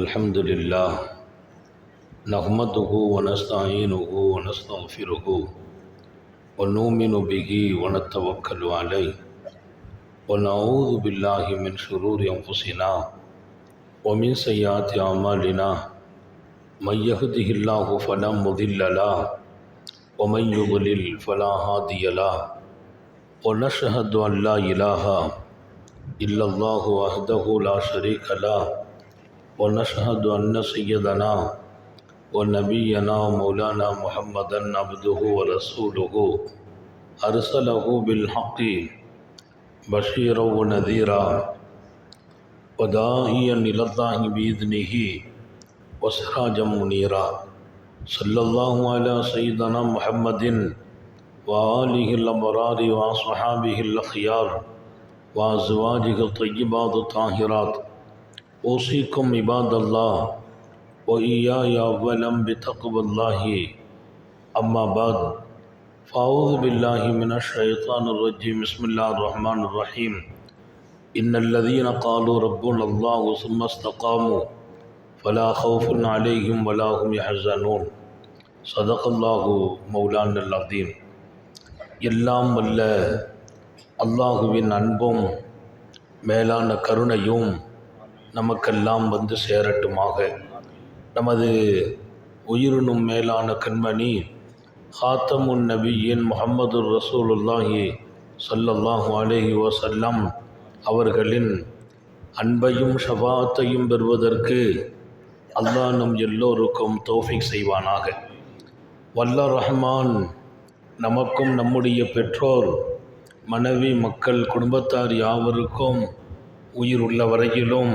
الحمد لله نحمده ونستعينه ونستغفره ونؤمن به ونتوكل عليه ونعوذ بالله من شرور أنفسنا ومن سيئات أعمالنا من يهده الله فلا مضل له ومن يضلل فلا هادي له ونشهد أن لا إله إلا الله وحده لا شريك له ونشهد أن سيدنا ونبينا مولانا محمدا عبده ورسوله. أرسله بالحق بشيرا ونذيرا وداعيا إلى الله بإذنه وسراجا منيرا. صلى الله على سيدنا محمد وآله الأبرار وأصحابه الأخيار وأزواجه الطيبات الطاهرات. أوصيكم عباد الله وإياي أولا بتقوى الله أما بعد فأعوذ بالله من الشيطان الرجيم بسم الله الرحمن الرحيم إن الذين قالوا ربنا الله ثم استقاموا فلا خوف عليهم ولا هم يحزنون صدق الله مولانا العظيم எல்லாம் வல்ல அல்லாஹுவின் அன்பும் மேலான கருணையும் நமக்கெல்லாம் வந்து சேரட்டுமாக. நமது உயிரினும் மேலான கண்மணி ஹாத்தமுன் நபியின் முகமது ரசூலுல்லாஹி சல்லல்லாஹு அலேஹி வசல்லம் அவர்களின் அன்பையும் ஷபாத்தையும் பெறுவதற்கு அல்லா நம் எல்லோருக்கும் தௌஃபிக் செய்வானாக. வல்ல ரஹ்மான் நமக்கும் நம்முடைய பெற்றோர் மனைவி மக்கள் குடும்பத்தார் யாவருக்கும் உயிர் உள்ள வரையிலும்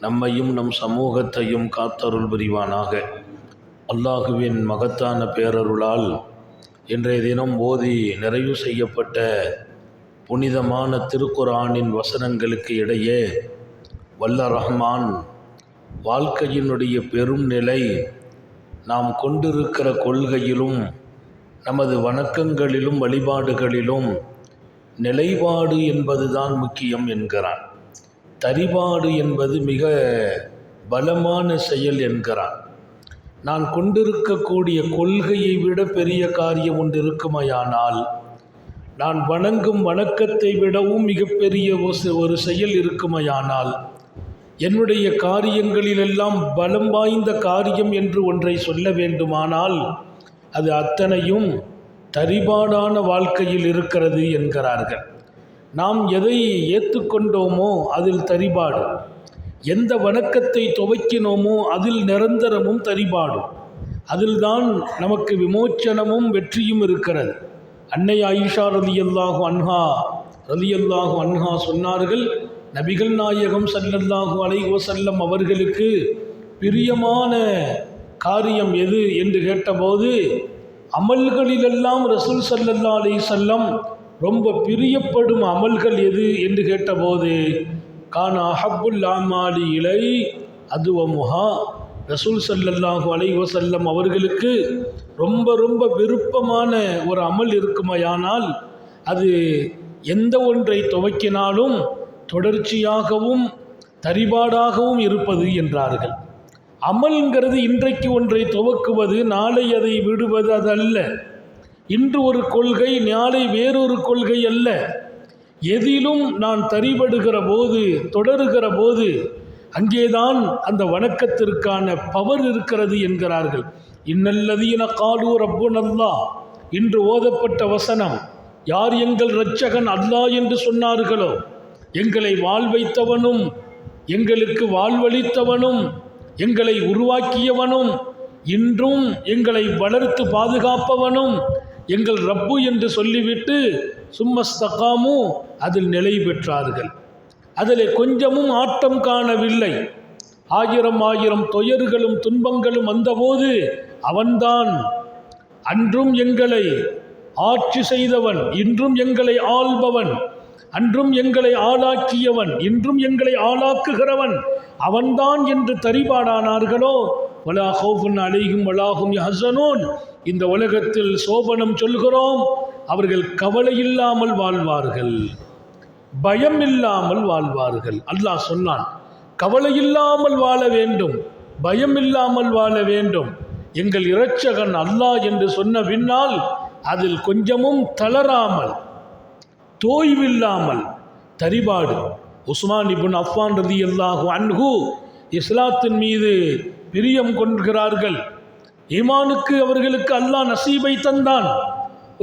நம்மையும் நம் சமூகத்தையும் காத்தருள் புரிவானாக. அல்லாஹுவின் மகத்தான பேரருளால் இன்றைய தினம் ஓதி நிறைவு செய்யப்பட்ட புனிதமான திருக்குரானின் வசனங்களுக்கு இடையே வல்ல ரஹ்மான் வாழ்க்கையினுடைய பெரும் நிலை நாம் கொண்டிருக்கிற கொள்கையிலும் நமது வணக்கங்களிலும் வழிபாடுகளிலும் நிலைப்பாடு என்பதுதான் முக்கியம் என்கிறான். தரிபாடு என்பது மிக பலமான செயல் என்கிறான். நான் கொண்டிருக்கக்கூடிய கொள்கையை விட பெரிய காரியம் ஒன்று இருக்குமையானால் நான் வணங்கும் வணக்கத்தை விடவும் மிகப்பெரிய ஒரு செயல் இருக்குமையானால் என்னுடைய காரியங்களிலெல்லாம் பலம் வாய்ந்த காரியம் என்று ஒன்றை சொல்ல வேண்டுமானால் அது அத்தனையும் தரிபாடான வாழ்க்கையில் இருக்கிறது என்கிறார்கள். நாம் எதை ஏற்றுக்கொண்டோமோ அதில் தரிபாடு. எந்த வணக்கத்தை துவைக்கினோமோ அதில் நிரந்தரமும் தரிபாடும் அதில்தான் நமக்கு விமோச்சனமும் வெற்றியும் இருக்கிறது. அன்னை ஆயிஷா ரதியல்லாஹு அன்ஹா ரதியல்லாஹு அன்ஹா சொன்னார்கள் நபிகள் நாயகம் சல்லல்லாஹு அலைஹி செல்லம் அவர்களுக்கு பிரியமான காரியம் எது என்று கேட்டபோது அமல்களிலெல்லாம் ரசூல் சல்லல்லா அலை செல்லம் ரொம்ப பிரியப்படும் அமல்கள் எது என்று கேட்டபோது கானா அஹபுல் ஆமாலி இலை அதுவமுஹா. ரசூல் சல்லல்லாஹு அலைவசல்லம் அவர்களுக்கு ரொம்ப ரொம்ப விருப்பமான ஒரு அமல் இருக்குமையானால் அது எந்த ஒன்றை துவக்கினாலும் தொடர்ச்சியாகவும் தரிபாடாகவும் இருப்பது என்றார்கள். அமல்ங்கிறது இன்றைக்கு ஒன்றை துவக்குவது நாளை அதை விடுவது அதல்ல இன்று ஒரு கொள்கை நாளை வேறொரு கொள்கை அல்ல. எதிலும் நான் தரிபடுகிற போது தொடருகிற போது அங்கேதான் அந்த வணக்கத்திற்கான பவர் இருக்கிறது என்கிறார்கள். இன்னல்லதீன காலு ரப்புன் அல்லா இன்று ஓதப்பட்ட வசனம் யார் எங்கள் இரட்சகன் அல்லா என்று சொன்னார்களோ எங்களை வாழ்வைத்தவனும் எங்களுக்கு வாழ்வளித்தவனும் எங்களை உருவாக்கியவனும் இன்றும் எங்களை வளர்த்து பாதுகாப்பவனும் எங்கள் ரப்பு என்று சொல்லிவிட்டு சும்மஸ்தகாமும் அதில் நிலை பெற்றார்கள். அதில் கொஞ்சமும் ஆட்டம் காணவில்லை. ஆயிரம் ஆயிரம் துயர்களும் துன்பங்களும் வந்தபோது அவன்தான் அன்றும் எங்களை ஆட்சி செய்தவன் இன்றும் எங்களை ஆள்பவன் அன்றும் எங்களை ஆளாக்கியவன் இன்றும் எங்களை ஆளாக்குகிறவன் அவன்தான் என்று தரிபாடானார்களோ வலா ஹௌஃபுன் அலைகும் வலாகும் ஹசனோன் இந்த உலகத்தில் சோபனம் சொல்கிறோம். அவர்கள் கவலை இல்லாமல் வாழ்வார்கள். பயம் இல்லாமல் வாழ்வார்கள். அல்லாஹ் சொன்னான் கவலை இல்லாமல் வாழ வேண்டும். பயம் இல்லாமல் வாழ வேண்டும். எங்கள் இரட்சகன் அல்லாஹ் என்று சொன்ன பின்னால் அதில் கொஞ்சமும் தளராமல் தோய்வில்லாமல் தரிபாடு. உஸ்மான் இபுன் அஃபான் ரதி அல்லாஹு அன்ஹு இஸ்லாத்தின் மீது பிரியம் கொள்கிறார்கள். ஈமானுக்கு அவர்களுக்கு அல்லாஹ் நசீபை தந்தான்.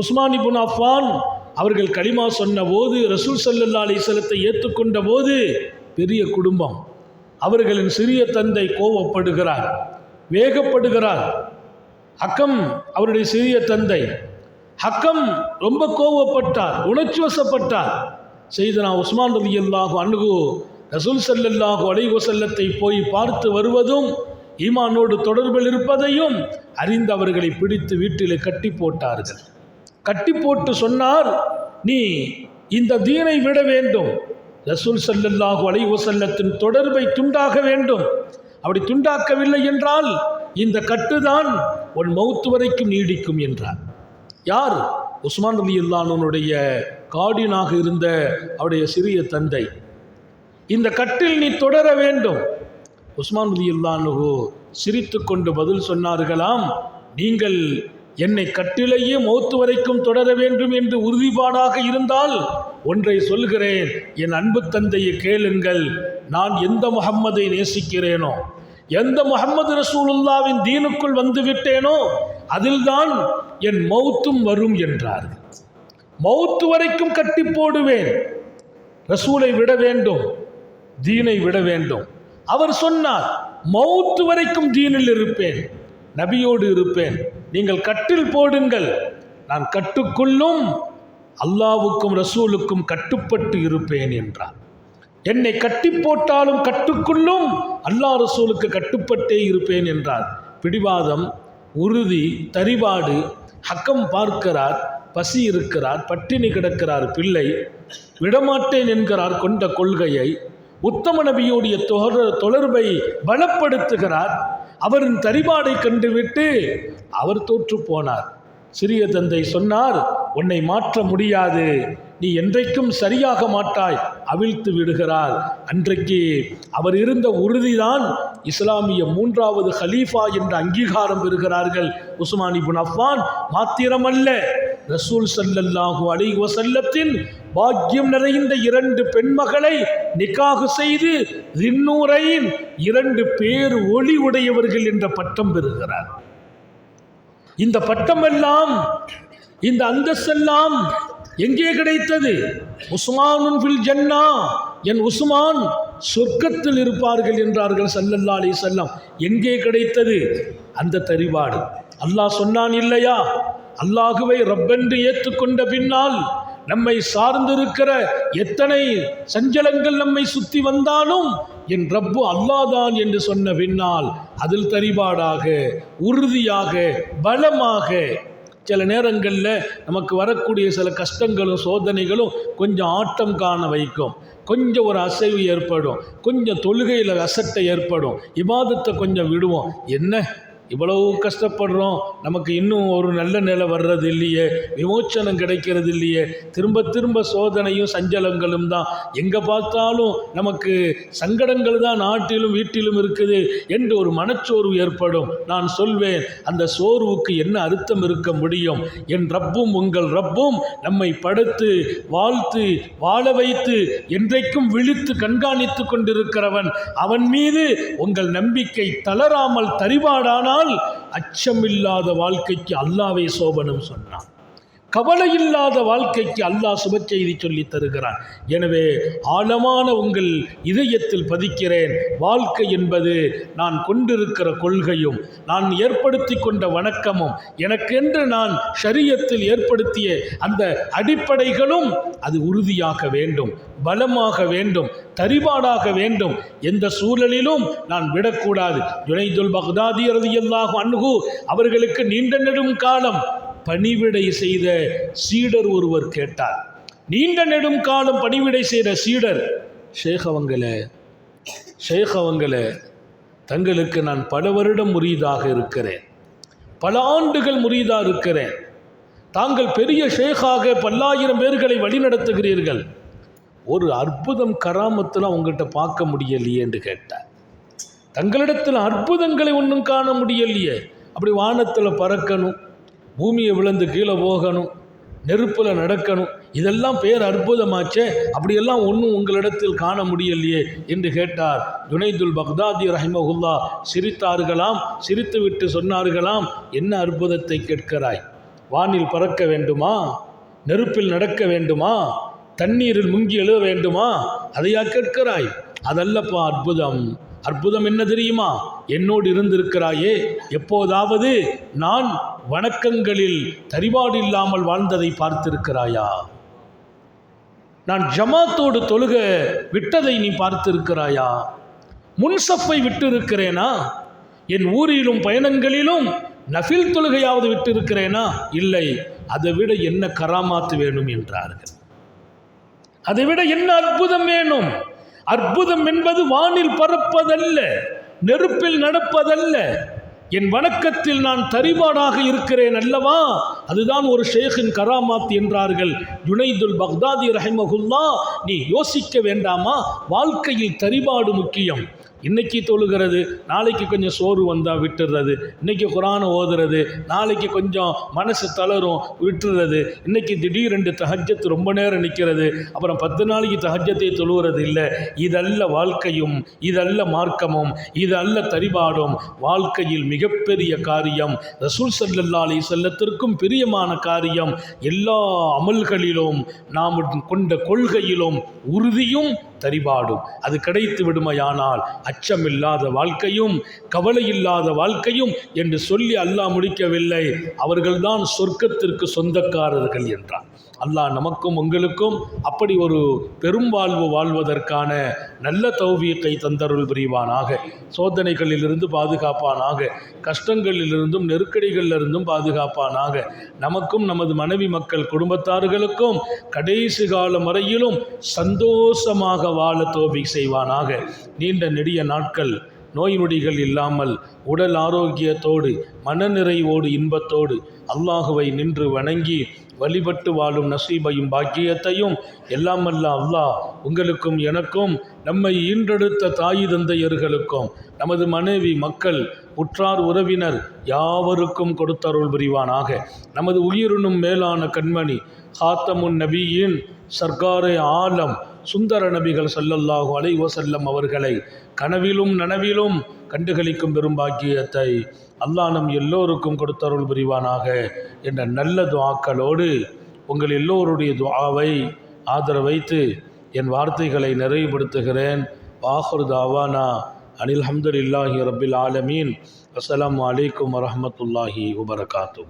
உஸ்மான் இபுன் அஃபான் அவர்கள் களிமா சொன்ன போது ரசூல் சல்லல்லா அலிசலத்தை ஏற்றுக்கொண்ட போது பெரிய குடும்பம். அவர்களின் சிறிய தந்தை கோவப்படுகிறார் வேகப்படுகிறார். ஹக்கம் அவருடைய சிறிய தந்தை. ஹக்கம் ரொம்ப கோவப்பட்டார் உணர்ச்சி வசப்பட்டார். செய்தனா உஸ்மான் ரதி அல்லாஹு அணுகு ரசூல் சல்லல்லாஹு அலைவசல்லத்தை போய் பார்த்து வருவதும் ஈமானோடு தொடர்பில் இருப்பதையும் அறிந்து அவர்களை பிடித்து வீட்டிலே கட்டி போட்டார்கள். கட்டி போட்டு சொன்னார் நீ இந்த தீனை விட வேண்டும். ரசூல் சல்லல்லாஹு அலைவசல்லத்தின் தொடர்பை துண்டாக வேண்டும். அப்படி துண்டாக்கவில்லை என்றால் இந்த கட்டுதான் உன் மௌத்து வரைக்கும் நீடிக்கும் என்றார். யார்? உஸ்மான் அலி இல்லானுடைய காடினாக இருந்த அவருடைய சிறிய தந்தை. இந்த கட்டில் நீ தொடர வேண்டும். உஸ்மான் முதியுல்லானுகு சிரித்து கொண்டு பதில் சொன்னார்களாம் நீங்கள் என்னை கட்டிலேயே மௌத்து வரைக்கும் தொடர வேண்டும் என்று உறுதிப்பாடாக இருந்தால் ஒன்றை சொல்கிறேன் என் அன்பு தந்தையை கேளுங்கள். நான் எந்த முகம்மதை நேசிக்கிறேனோ எந்த முகமது ரசூலுல்லாவின் தீனுக்குள் வந்து விட்டேனோ அதில்தான் என் மௌத்தும் வரும் என்றார் மௌத்து வரைக்கும் கட்டி போடுவேன். ரசூலை விட வேண்டும். தீனை விட வேண்டும். அவர் சொன்னார் மௌத்து வரைக்கும் தீனில் இருப்பேன் நபியோடு இருப்பேன். நீங்கள் கட்டில் போடுங்கள். நான் கட்டுக்குள்ளும் அல்லாவுக்கும் ரசூலுக்கும் கட்டுப்பட்டு இருப்பேன் என்றார். என்னை கட்டி போட்டாலும் கட்டுக்குள்ளும் அல்லாஹ் ரசூலுக்கு கட்டுப்பட்டே இருப்பேன் என்றார். பிடிவாதம் உறுதி தரிபாடு ஹக்கம் பார்க்கிறார் பசி இருக்கிறார் பட்டினி கிடக்கிறார் பிள்ளை விடமாட்டேன் என்கிறார் கொண்ட கொள்கையை உத்தம நபியுடைய தொடர் தொடர்பை பலப்படுத்துகிறார். அவரின் தரிபாடை கண்டுவிட்டு அவர் தோற்று போனார். சிறிய தந்தை சொன்னார் உன்னை மாற்ற முடியாது. நீ என்றைக்கும் சரியாக மாட்டாய். அவிழ்த்து விடுகிறார். அன்றைக்கு அவர் இருந்த உறுதிதான் இஸ்லாமிய மூன்றாவது ஹலீஃபா என்ற அங்கீகாரம் பெறுகிறார்கள். உஸ்மான் இபுன் அஃபான் மாத்திரமல்ல. ரசூல் சல்லல்லாஹு அலைஹி வஸல்லத்தின் பாக்கியம் நிறைந்த இரண்டு பெண்மகளை நிக்காகு செய்து ரின்னூரையின் இரண்டு பேர் ஒளி உடையவர்கள் என்ற பட்டம் பெறுகிறார். இந்த பட்டமெல்லாம் இந்த அந்தஸ்தெல்லாம் எங்கே கிடைத்தது? உஸ்மானுன் ஃபில் ஜன்னா என் உஸ்மான் சொர்க்கத்தில் இருப்பார்கள் என்றார்கள் சல்லல்லா அலி செல்லம் எங்கே கிடைத்தது? அந்த தரிபாடு அல்லாஹ் சொன்னான் இல்லையா? அல்லாஹுவை ரப்பென்று ஏற்றுக்கொண்ட பின்னால் நம்மை சார்ந்திருக்கிற எத்தனை சஞ்சலங்கள் நம்மை சுத்தி வந்தாலும் என் ரப்பு அல்லாதான் என்று சொன்ன பின்னால் அதில் தரிபாடாக உறுதியாக பலமாக சில நேரங்களில் நமக்கு வரக்கூடிய சில கஷ்டங்களும் சோதனைகளும் கொஞ்சம் ஆட்டம் காண வைக்கும். கொஞ்சம் ஒரு அசைவு ஏற்படும். கொஞ்சம் தொழுகையில் அசட்டை ஏற்படும். இபாதத்தை கொஞ்சம் விடுவோம். என்ன? இவ்வளவு கஷ்டப்படுறோம். நமக்கு இன்னும் ஒரு நல்ல நிலை வர்றது இல்லையே. விமோச்சனம் கிடைக்கிறது இல்லையே. திரும்ப திரும்ப சோதனையும் சஞ்சலங்களும் தான். எங்கே பார்த்தாலும் நமக்கு சங்கடங்கள் தான் நாட்டிலும் வீட்டிலும் இருக்குது என்று ஒரு மனச்சோர்வு ஏற்படும். நான் சொல்வேன் அந்த சோர்வுக்கு என்ன அர்த்தம் இருக்க முடியும்? என் ரப்பும் உங்கள் ரப்பும் நம்மை படுத்து வாழ்த்து வாழ வைத்து என்றைக்கும் விழித்து கண்காணித்து கொண்டிருக்கிறவன். அவன் மீது உங்கள் நம்பிக்கை தளராமல் தரிபாடானால் அச்சமில்லாத வாழ்க்கைக்கு அல்லாவே சோபனம் சொன்னான். கவலை இல்லாத வாழ்க்கைக்கு அல்லாஹ் சுப செய்தி சொல்லி தருகிறான். எனவே ஆழமான உங்கள் இதயத்தில் பதிக்கிறேன். வாழ்க்கை என்பது நான் கொண்டிருக்கிற கொள்கையும் நான் ஏற்படுத்தி கொண்ட வணக்கமும் எனக்கென்று நான் ஷரியத்தில் ஏற்படுத்திய அந்த அடிப்படைகளும் அது உறுதியாக வேண்டும் பலமாக வேண்டும் தரிபாடாக வேண்டும். எந்த சூழலிலும் நான் விடக்கூடாது. ஜுனைதுல் பக்தாதி ரதியல்லாஹு அணுகு அவர்களுக்கு நீண்ட நெடும் காலம் பணிவிடை செய்த சீடர் ஒருவர் கேட்டார். நீண்ட நெடும் காலம் பணிவிடை செய்த சீடர்? ஷேக் அவங்களே ஷேக் அவங்களே தங்களுக்கு நான் பல வருடம் முறியதாக இருக்கிறேன். பல ஆண்டுகள் முறியதாக இருக்கிறேன். தாங்கள் பெரிய ஷேகாக பல்லாயிரம் பேர்களை வழிநடத்துகிறீர்கள். ஒரு அற்புதம் கராமத்தில் உங்ககிட்ட பார்க்க முடியலையே என்று கேட்டார். தங்களிடத்தில் அற்புதங்களை ஒன்றும் காண முடியலையே. அப்படி வானத்தில் பறக்கணும். பூமியை விழுந்து கீழே போகணும் நெருப்பில் நடக்கணும். இதெல்லாம் பேர் அற்புதமாச்சே. அப்படியெல்லாம் ஒன்றும் உங்களிடத்தில் காண முடியலையே என்று கேட்டார். துனைதுல் பக்தாதி ரஹிமகுல்லா சிரித்தார்களாம் சிரித்துவிட்டு சொன்னார்களாம் என்ன அற்புதத்தை கேட்கிறாய்? வானில் பறக்க வேண்டுமா? நெருப்பில் நடக்க வேண்டுமா? தண்ணீரில் முங்கி எழுத வேண்டுமா? அதையா கேட்கிறாய்? அதல்லப்பா அற்புதம். அற்புதம் என்ன தெரியுமா? என்னோடு இருந்திருக்கிறாயே. எப்போதாவது நான் வணக்கங்களில் தரிபாடு இல்லாமல் வாழ்ந்ததை பார்த்திருக்கிறாயா? நான் ஜமாத்தோடு தொழுக விட்டதை நீ பார்த்திருக்கிறாயா? முன்சப்பை விட்டு இருக்கிறேனா என் ஊரிலும் பயணங்களிலும் நஃபில் தொழுகையாவது விட்டு இருக்கிறேனா இல்லை. அதை விட என்ன கராமாத்து வேணும் என்றார்கள். அதை விட என்ன அற்புதம் வேணும்? அற்புதம் என்பது வானில் பறப்பதல்ல நெருப்பில் நடப்பதல்ல. என் வணக்கத்தில் நான் தரிபாடாக இருக்கிறேன் அல்லவா? அதுதான் ஒரு ஷேகின் கராமாத் என்றார்கள். ஜுனைதுல் பக்தாதி ரஹிமகுல்லா நீ யோசிக்க வேண்டாமா? வாழ்க்கையில் தரிபாடு முக்கியம். இன்றைக்கி தொழுகிறது நாளைக்கு கொஞ்சம் சோறு வந்தால் விட்டுறது இன்றைக்கி குரானை ஓதுறது நாளைக்கு கொஞ்சம் மனசு தளரும் விட்டுறது. இன்றைக்கி திடீரெண்டு தஹஜத்து ரொம்ப நேரம் நிற்கிறது அப்புறம் பத்து நாளைக்கு தஹஜத்தை தொழுகிறது இல்லை. இதல்ல வாழ்க்கையும் இதல்ல மார்க்கமும் இதல்ல தரிபாடும் வாழ்க்கையில் மிகப்பெரிய காரியம். ரசூல் சல்லல்லா அலி செல்லத்திற்கும் பிரியமான காரியம் எல்லா அமல்களிலும் நாம் கொண்ட கொள்கையிலும் உறுதியும் தரிபாடும். அது கிடைத்து விடுமையானால் அச்சமில்லாத வாழ்க்கையும் கவலை இல்லாத வாழ்க்கையும் என்று சொல்லி அல்லாஹ் முடிக்கவில்லை. அவர்கள்தான் சொர்க்கத்திற்கு சொந்தக்காரர்கள் என்றார் அல்லாஹ் நமக்கும் உங்களுக்கும் அப்படி ஒரு பெரும் வாழ்வு வாழ்வதற்கான நல்ல தௌவியத்தை தந்தருள் புரிவானாக. சோதனைகளிலிருந்து பாதுகாப்பானாக. கஷ்டங்களிலிருந்தும் நெருக்கடிகளிலிருந்தும் பாதுகாப்பானாக. நமக்கும் நமது மனைவி மக்கள் குடும்பத்தார்களுக்கும் கடைசி காலம் வரையிலும் சந்தோஷமாக வாழ தோவி செய்வானாக. நீண்ட நெடிய நாட்கள் நோய் நொடிகள் இல்லாமல் உடல் ஆரோக்கியத்தோடு மனநிறைவோடு இன்பத்தோடு அல்லாஹுவை நின்று வணங்கி வழிபட்டு வாழும் நசீபையும் பாக்கியத்தையும் எல்லாம் அல்ல அல்லாஹ் உங்களுக்கும் எனக்கும் நம்மை ஈன்றெடுத்த தாய் தந்தையர்களுக்கும் நமது மனைவி மக்கள் உற்றார் உறவினர் யாவருக்கும் கொடுத்தருள் புரிவானாக. நமது உயிரினும் மேலான கண்மணி ஹாத்தமுன் நபியின் சர்க்காரே ஆலம் சுந்தர நபிகள் சல்லல்லாஹு அலைவசல்லம் அவர்களை கனவிலும் நனவிலும் கண்டுகளிக்கும் பெரும்பாக்கியத்தை பாக்கியத்தை அல்லாஹ் நம் எல்லோருக்கும் கொடுத்தருள் புரிவானாக என்ற நல்ல துவாக்களோடு உங்கள் எல்லோருடைய துவாவை ஆதரவைத்து என் வார்த்தைகளை நிறைவுபடுத்துகிறேன். வாஹுர் தாவானா. அனில் ஹம்துலில்லாஹி ரபில் ஆலமீன். அஸ்லாம் வலைக்கம் வரமத்துல்லாஹி வபரகாத்தூ